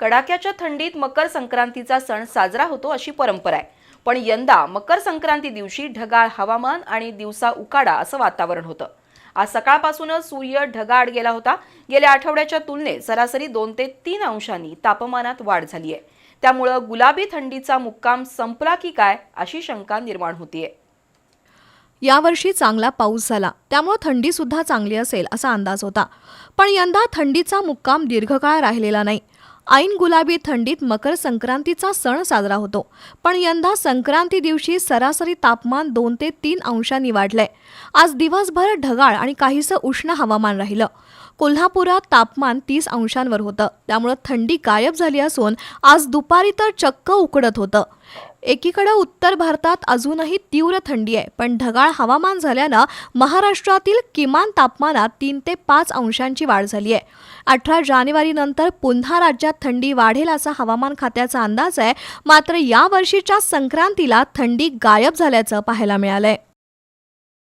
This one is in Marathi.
कडाक्याच्या थंडीत मकर संक्रांतीचा सण साजरा होतो अशी परंपरा आहे. पण यंदा मकर संक्रांती दिवशी ढगाळ हवामान आणि दिवसा उकाडा असं वातावरण होतं. आज सकाळपासूनच सूर्य ढगाआड गेला होता. गेल्या आठवड्याच्या तुलनेत सरासरी दोन ते तीन अंशांनी तापमानात वाढ झाली आहे. त्यामुळं गुलाबी थंडीचा मुक्काम संपला की काय अशी शंका निर्माण होतीये. यावर्षी चांगला पाऊस झाला. त्यामुळे थंडीसुद्धा चांगली असेल असा अंदाज होता. पण यंदा थंडीचा मुक्काम दीर्घकाळ राहिलेला नाही. ऐन गुलाबी थंडीत मकर संक्रांतीचा सण साजरा होतो. पण यंदा संक्रांती दिवशी सरासरी तापमान दोन ते तीन अंशांनी वाढलंय. आज दिवसभर ढगाळ आणि काहीसं उष्ण हवामान राहिलं. कोल्हापुरात तापमान तीस अंशांवर होतं. त्यामुळं थंडी गायब झाली असून आज दुपारी तर चक्क उकडत होतं. एकीकडे उत्तर भारतात अजूनही तीव्र थंडी आहे पण ढगाळ हवामान झाल्यानं महाराष्ट्रातील किमान तापमानात तीन ते पाच अंशांची वाढ झाली आहे. अठरा जानेवारीनंतर पुन्हा राज्यात थंडी वाढेल असा हवामान खात्याचा अंदाज आहे. मात्र यावर्षीच्या संक्रांतीला थंडी गायब झाल्याचं पाहायला मिळालंय.